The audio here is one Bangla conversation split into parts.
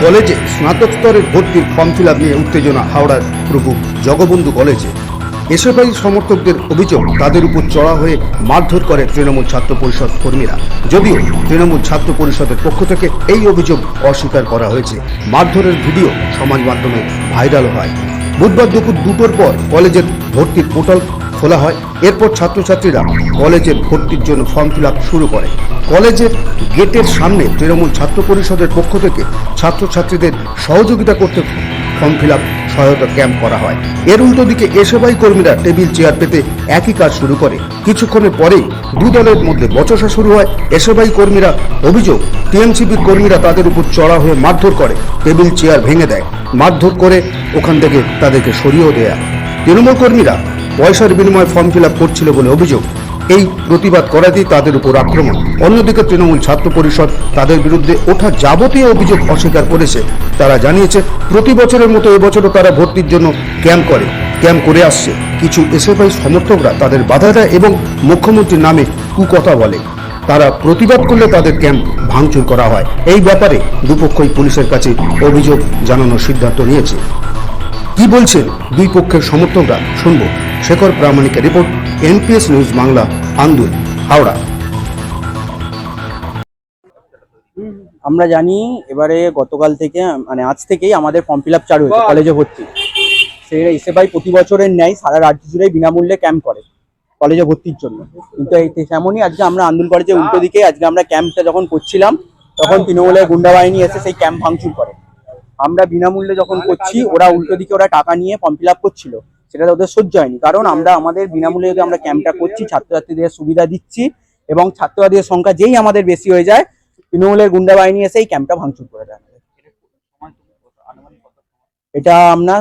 কলেজে স্নাতক স্তরের ভর্তির ফর্ম ফিল নিয়ে উত্তেজনা হাওড়ার প্রভু জগবন্ধু কলেজে। এসএফআই সমর্থকদের অভিযোগ, তাদের উপর চড়া হয়ে মারধর করে তৃণমূল ছাত্র পরিষদ কর্মীরা। যদিও তৃণমূল ছাত্র পরিষদের পক্ষ থেকে এই অভিযোগ অস্বীকার করা হয়েছে। মারধরের ভিডিও সমাজ মাধ্যমে ভাইরাল হয়। বুধবার দুপুর দুটোর পর কলেজের ভর্তির পোর্টাল খোলা হয়। এরপর ছাত্রছাত্রীরা কলেজের ভর্তির জন্য ফর্ম ফিল শুরু করে। কলেজের গেটের সামনে তৃণমূল ছাত্র পরিষদের পক্ষ থেকে ছাত্রছাত্রীদের সহযোগিতা করতে ফর্ম ফিল সহায়তা ক্যাম্প করা হয়। এর উল্টো দিকে এসএফআই কর্মীরা টেবিল চেয়ার পেতে একই কাজ শুরু করে। কিছুক্ষণের পরেই দুই দলের মধ্যে বচসা শুরু হয়। এসএফআই কর্মীরা অভিযোগ টিএমসিপির কর্মীরা তাদের উপর চড়া হয়ে মারধর করে, টেবিল চেয়ার ভেঙে দেয়। মারধর করে ওখান থেকে তাদেরকে সরিয়েও দেয়া। তৃণমূল কর্মীরা পয়সার বিনিময়ে ফর্ম ফিল করছিল বলে অভিযোগ। এই প্রতিবাদ করাতেই তাদের উপর আক্রমণ। অন্যদিকে তৃণমূল ছাত্র পরিষদ তাদের বিরুদ্ধে ওঠা যাবতীয় অভিযোগ অস্বীকার করেছে। তারা জানিয়েছে, প্রতি বছরের মতো এবছরও তারা ভর্তির জন্য ক্যাম্প করে ক্যাম্প করে আসছে। কিছু এসএফআই সমর্থকরা তাদের বাধা দেয় এবং মুখ্যমন্ত্রীর নামে কুকথা বলে। তারা প্রতিবাদ করলে তাদের ক্যাম্প ভাঙচুর করা হয়। এই ব্যাপারে দুপক্ষই পুলিশের কাছে অভিযোগ জানানোর সিদ্ধান্ত নিয়েছে। কি বলছেন দুই পক্ষের সমর্থকরা? শুনব। Shekhar প্রামাণিকের report, NPS news Bangla. Andul, Howrah. আমরা জানি এবারে গতকাল থেকে মানে আজ থেকেই আমাদের ফর্ম ফিল আপ চালু হয়েছে, কলেজে ভর্তি। সেই এসএফআই প্রতি বছরের ন্যায় সারা রাজ্য জুড়ে বিনামূল্যে ক্যাম্প করে, কলেজে ভর্তির জন্য। কিন্তু তেমনই আজকে আমরা আন্দুল কলেজের উল্টো দিকে, আজকে আমরা ক্যাম্পটা যখন করছিলাম, তখন তৃণমূলের গুন্ডা বাহিনী এসে সেই ক্যাম্প ভাঙচুর করে। আমরা বিনামূল্যে যখন করছি, ওরা উল্টো দিকে ওরা টাকা নিয়ে ফর্ম ফিল আপ করছিল। সেটা ওদের সহ্য হয়নি। কারণ আমরা আমাদের বিনামূল্যে আমরা ক্যাম্পটা করছি ছাত্রছাত্রীদের সুবিধা দিচ্ছি এবং ছাত্রছাত্রীদের সংখ্যা যেই আমাদের বেশি হয়ে যায় তৃণমূলের গুন্ডা বাহিনী এসে এই ক্যাম্পটা ভাঙচুর করে দেয়। আমাদের। এটা আমরা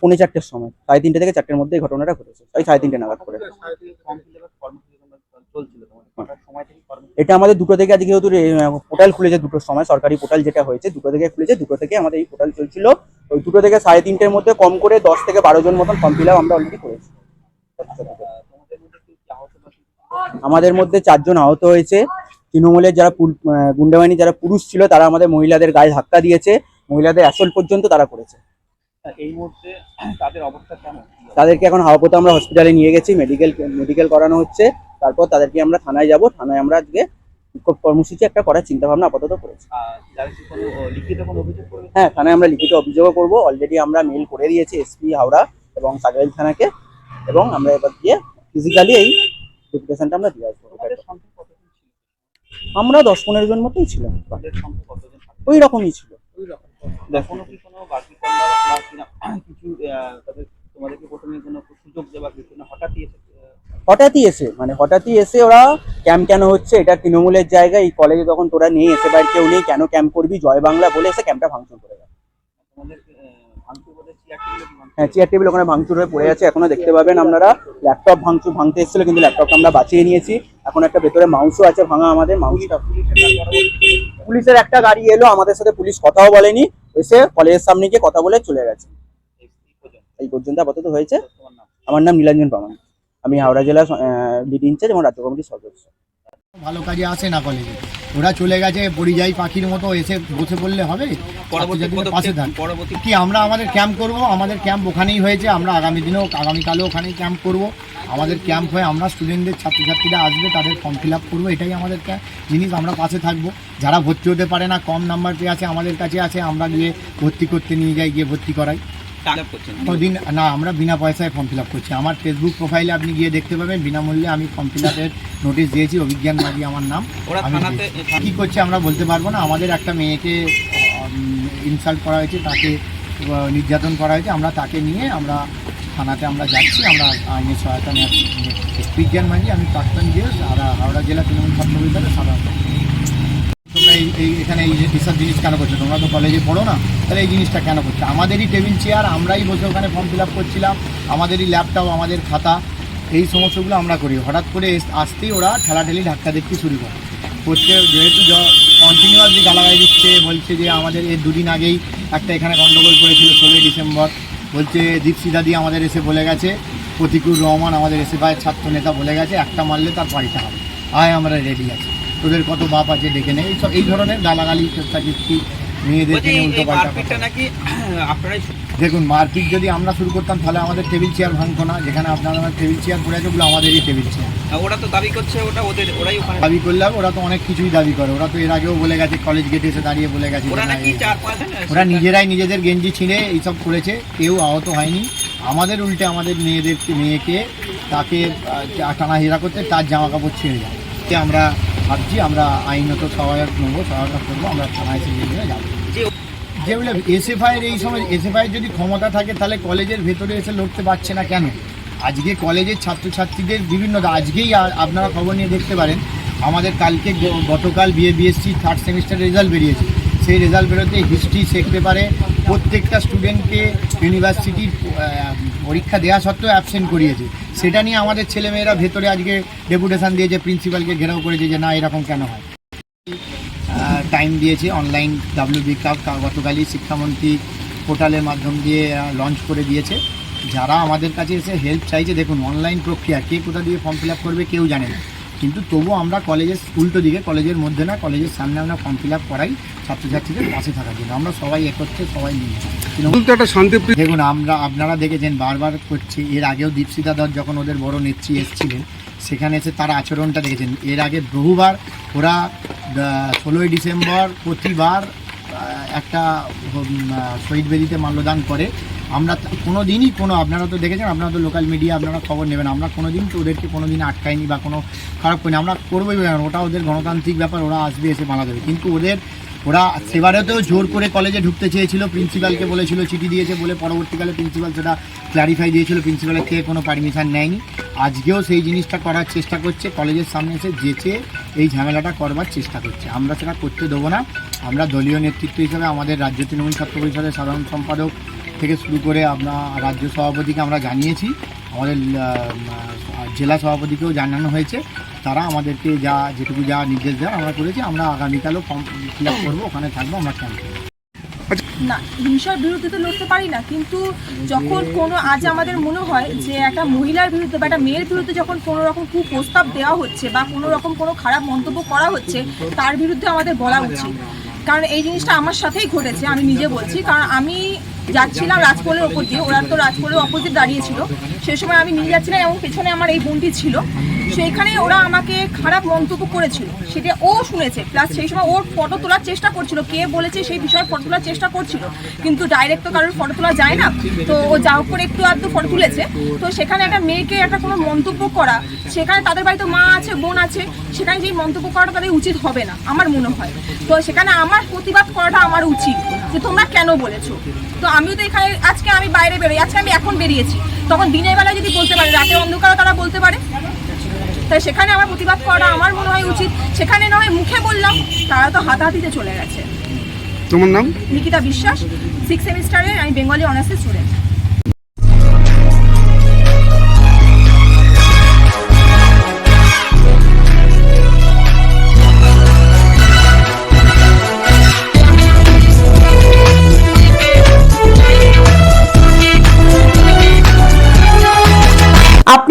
পৌনে চারটের সময় সাড়ে তিনটে থেকে চারটের মধ্যে ঘটনাটা ঘটেছে ওই সাড়ে তিনটে নাগাদ করে। এটা আমাদের দুটো থেকে আজকে যেহেতু পোর্টাল খুলেছে দুটোর সময় সরকারি পোর্টাল যেটা হয়েছে দুটো থেকে খুলেছে দুটো থেকে আমাদের এই পোর্টাল চলছিল। ওই দুটো থেকে সাড়ে তিনটের মধ্যে কম করে দশ থেকে বারো জন মতন ফর্ম ফিল আমরা অলরেডি করেছি। আমাদের মধ্যে চারজন আহত হয়েছে। তৃণমূলের যারা পুল- আহ, গুন্ডা বাহিনী যারা পুরুষ ছিল তারা আমাদের মহিলাদের গায়ে ধাক্কা দিয়েছে। মহিলাদের আসল পর্যন্ত তারা করেছে। এই মুহূর্তে তাদের অবস্থা কেমন? তাদেরকে এখন হাওয়াপোতা আমরা হসপিটালে নিয়ে গেছি। মেডিকেল মেডিকেল করানো হচ্ছে। তারপর তাদেরকে আমরা থানায় যাব। থানায় আমরা আজকে কর্মসূচি একটা করার চিন্তা ভাবনা আপাতত করেছি। আর কি লিখিত কোনো অভিযোগ করবে? হ্যাঁ থানায় আমরা লিখিত অভিযোগও করব। অলরেডি আমরা মেল করে দিয়েছি এসপি হাওড়া এবং সাগরাইল থানাকে এবং আমরা এবার গিয়ে ফিজিক্যালি এই ডেপুটেশনটা আমরা দিয়ে আসব। আমরা দশ পনেরো জন মতোই ছিলাম। ওই রকমই ছিল। হঠাৎই এসে মানে হঠাৎই এসে ওরা ক্যাম্প কেন হচ্ছে? এটা তৃণমূলের জায়গায় এই কলেজে তখন তোরা নেই এসে বাইরে কেউ নেই কেন ক্যাম্প করবি? জয় বাংলা বলে এসে ক্যাম্পটা ভাঙচুর করে ভাঙচুর? হ্যাঁ চেয়ার টেবিল ওখানে ভাঙচুর হয়ে পড়ে আছে এখনও দেখতে পাবেন আপনারা। ল্যাপটপ ভাঙচুর ভাঙতে এসেছিল কিন্তু ল্যাপটপটা আমরা বাঁচিয়ে নিয়েছি। এখন একটা ভেতরে মাউসও আছে ভাঙা আমাদের মাউসটা পুলিশের একটা গাড়ি এলো আমাদের সাথে পুলিশ কথাও বলেনি। এসে কলেজের সামনে গিয়ে কথা বলে চলে গেছে। এই পর্যন্ত। আপাতত হয়েছে। আমার নাম নীলাঞ্জন পামান। আমি হাওড়া জেলা লিড ইনচার্জ এবং রাজ্য কমিটির সদস্য। ভালো কাজে আসে না কলেজে ওরা চলে গেছে পরিযায়ী পাখির মতো এসে বসে পড়লে হবে? পরবর্তী পাশে থাক। পরবর্তী কি আমরা আমাদের ক্যাম্প করব? আমাদের ক্যাম্প ওখানেই হয়েছে। আমরা আগামী দিনেও আগামীকালেও ওখানেই ক্যাম্প করব। আমাদের ক্যাম্প হয়ে আমরা স্টুডেন্টদের ছাত্রছাত্রীরা আসবে তাদের ফর্ম ফিল আপ করব। এটাই আমাদের জিনিস। আমরা পাশে থাকব। যারা ভর্তি হতে পারে না কম নাম্বার পেয়ে আছে আমাদের কাছে আছে। আমরা গিয়ে ভর্তি করতে নিয়ে যাই গিয়ে ভর্তি করাই। দিন না আমরা বিনা পয়সায় ফর্ম ফিল আপ করছি। আমার ফেসবুক প্রোফাইলে আপনি গিয়ে দেখতে পাবেন বিনামূল্যে আমি ফর্ম ফিল আপের নোটিশ দিয়েছি অভিজ্ঞান মাঝি আমার নাম। কি করছে আমরা বলতে পারব না। আমাদের একটা মেয়েকে ইনসাল্ট করা হয়েছে তাকে নির্যাতন করা হয়েছে। আমরা তাকে নিয়ে আমরা থানাতে আমরা যাচ্ছি আমরা আইনের সহায়তা নিয়ে বিজ্ঞান মাঝি আমি প্রাক্তন আর হাওড়া জেলা তৃণমূল ছাত্র বিদ্যালয়ের সাধারণ এই এই, এখানে এই যে এসব জিনিস কেন করছ? তোমরা তো কলেজে পড়ো না, তাহলে এই জিনিসটা কেন করছ? আমাদেরই টেবিল চেয়ার আমরাই বসে ওখানে ফর্ম ফিল আপ করছিলাম, আমাদেরই ল্যাপটপ আমাদের খাতা, এই সমস্যাগুলো আমরা করি। হঠাৎ করে আসতেই ওরা ঠেলাঠেলি ধাক্কা দেখতে শুরু করে। করতে যেহেতু কন্টিনিউয়াসলি গালাগালি দিচ্ছে, বলছে যে আমাদের এর দুদিন আগেই একটা এখানে গন্ডগোল করেছিল, ষোলোই ডিসেম্বর। বলছে দীপসি দাদি আমাদের এসে বলে গেছে, প্রতিকুর রহমান আমাদের এসে, ভাই, ছাত্র নেতা বলে গেছে, একটা মারলে তার বাড়িতে হবে। আয়, আমরা রেডি আছি। তোদের কত বাপ আছে ডেকে নেই এইসব এই ধরনের গালাগালি চেষ্টাকৃষ্টি মেয়েদেরকে নিয়ে উল্টো পাল্টা নাকি আপনারাই দেখুন মারপিট যদি আমরা শুরু করতাম তাহলে আমাদের টেবিল চেয়ার ভাঙতো না। যেখানে আপনারা টেবিল চেয়ার পড়ে আছে ওগুলো আমাদেরই টেবিল চেয়ার। ওরা তো দাবি করছে ওটা ওদের ওরাই ওখানে দাবি করলাম ওরা তো অনেক কিছুই দাবি করে। ওরা তো এর আগেও বলে গেছে কলেজ গেটে এসে দাঁড়িয়ে বলে গেছে ওরা নিজেরাই নিজেদের গেঞ্জি ছিঁড়ে এইসব করেছে। কেউ আহত হয়নি। আমাদের উল্টে আমাদের মেয়েদেরকে মেয়েকে তাকে টানা টানাহেরা করতে তার জামা কাপড় ছিঁড়ে যায়। আমরা ভাবছি, আমরা আইনত সহায়ক নেব, সহায়তা করব, আমরা থানায় নিয়ে যাব। যেগুলো এসএফআইয়ের এই সময়, এসএফআইয়ের যদি ক্ষমতা থাকে, তাহলে কলেজের ভেতরে এসে লড়তে পারছে না কেন? আজকে কলেজের ছাত্রছাত্রীদের বিভিন্ন, আজকেই আপনারা খবর নিয়ে দেখতে পারেন, আমাদের কালকে গতকাল BA BSc third semester result বেরিয়েছে। সেই রেজাল্ট বেরোতে হিস্ট্রি শেখ পেপারে প্রত্যেকটা স্টুডেন্টকে ইউনিভার্সিটির পরীক্ষা দেওয়া সত্ত্বেও অ্যাবসেন্ট করিয়েছে। সেটা নিয়ে আমাদের ছেলেমেয়েরা ভেতরে আজকে ডেপুটেশন দিয়েছে প্রিন্সিপালকে ঘেরাও করেছে যে না, এরকম কেন হয়? টাইম দিয়েছে অনলাইন ডাব্লিউবি কাপ গতকালই শিক্ষামন্ত্রী পোর্টালের মাধ্যম দিয়ে লঞ্চ করে দিয়েছে। যারা আমাদের কাছে এসে হেল্প চাইছে, দেখুন অনলাইন প্রক্রিয়া, কে কোথা দিয়ে ফর্ম ফিল করবে, কেউ জানে না। কিন্তু তবুও আমরা কলেজের উল্টো দিকে কলেজের মধ্যে না কলেজের সামনে আমরা ফর্ম ফিল আপ করাই ছাত্রছাত্রীদের পাশে থাকার জন্য। আমরা সবাই একত্রে সবাই মিলে। একটা দেখুন আমরা আপনারা দেখেছেন বারবার করছি। এর আগেও দীপশিতা দত্ত যখন ওদের বড় নেত্রী এসেছিলেন সেখানে এসে তার আচরণটা দেখেছেন। এর আগে বহুবার ওরা ষোলোই ডিসেম্বর প্রতিবার একটা শহীদ বেদিতে মাল্যদান করে। আমরা কোনো দিনই কোনো, আপনারা তো দেখেছেন, আপনারা তো লোকাল মিডিয়া আপনারা খবর নেবেন। আমরা কোনো দিন তো ওদেরকে কোনো দিন আটকাইনি বা কোনো খারাপ করিনি। আমরা করবোই ওটা ওদের গণতান্ত্রিক ব্যাপার, ওরা আসবে এসে মালা দেবে কিন্তু ওদের, ওরা সেবারেতেও জোর করে কলেজে ঢুকতে চেয়েছিল প্রিন্সিপালকে বলেছিল, চিঠি দিয়েছে বলে পরবর্তীকালে প্রিন্সিপাল সেটা ক্ল্যারিফাই দিয়েছিল প্রিন্সিপালের থেকে কোনো পারমিশন নেয়নি। আজকেও সেই জিনিসটা করার চেষ্টা করছে কলেজের সামনে এসে যেচে এই ঝামেলাটা করবার চেষ্টা করছে। আমরা সেটা করতে দেবো না। আমরা দলীয় নেতৃত্ব হিসেবে আমাদের রাজ্য তৃণমূল ছাত্র পরিষদের সাধারণ সম্পাদক থেকে শুরু করে আপনার রাজ্য সভাপতিকে আমরা জানিয়েছি, আমাদের জেলা সভাপতিকেও জানানো হয়েছে। তারা আমাদেরকে যা, যেটুকু যা নির্দেশ দেয় আমরা করেছি, আমরা আগামীকালও ফর্ম ফিল আপ করব, ওখানে থাকব, আমরা ক্যাম্পে না, হিংসার বিরুদ্ধে তো লড়তে পারি না, কিন্তু যখন কোনো, আজ আমাদের মনে হয় যে একটা মহিলার বিরুদ্ধে বা একটা মেয়ের বিরুদ্ধে যখন কোনো রকম খুব প্রস্তাব দেওয়া হচ্ছে বা কোনো রকম কোনো খারাপ মন্তব্য করা হচ্ছে, তার বিরুদ্ধে আমাদের বলা উচিত। কারণ এই জিনিসটা আমার সাথেই ঘটেছে, আমি নিজে বলছি। কারণ আমি যাচ্ছিলাম রাজপোলের ওপর দিয়ে, ওরা তো রাজপোলের অপোজিট দাঁড়িয়েছিল সেই সময় আমি নিয়ে যাচ্ছিলাম এবং পেছনে আমার এই বোনটি ছিল। সেইখানে ওরা আমাকে খারাপ মন্তব্য করেছিল, সেটা ও শুনেছে। প্লাস সেই সময় ওর ফটো তোলার চেষ্টা করছিল, কে বলেছে সেই বিষয়ে ফটো তোলার চেষ্টা করছিল। কিন্তু ডাইরেক্ট তো কারোর ফটো তোলা যায় না। তো ও যা করে একটু আধটু ফটো তুলেছে। তো সেখানে একটা মেয়েকে একটা কোনো মন্তব্য করা, সেখানে তাদের বাড়িতে মা আছে, বোন আছে, সেখানে যেই মন্তব্য করাটা তাদের উচিত হবে না, আমার মনে হয়। তো সেখানে আমার প্রতিবাদ করাটা আমার উচিত, যে তোমরা কেন বলেছ? তো আমিও তো এখানে, আজকে আমি বাইরে বেরোই, আজকে আমি এখন বেরিয়েছি। তখন দিনের বেলায় যদি বলতে পারে রাতে অন্ধকারও তারা বলতে পারে। তাই সেখানে আমার প্রতিবাদ করা আমার মনে হয় উচিত। সেখানে না হয় মুখে বললাম তারা তো হাতাহাতিতে চলে গেছে। তোমার নাম? নিকিতা বিশ্বাস সিক্স সেমিস্টারে আমি বেঙ্গলি অনার্সের স্টুডেন্ট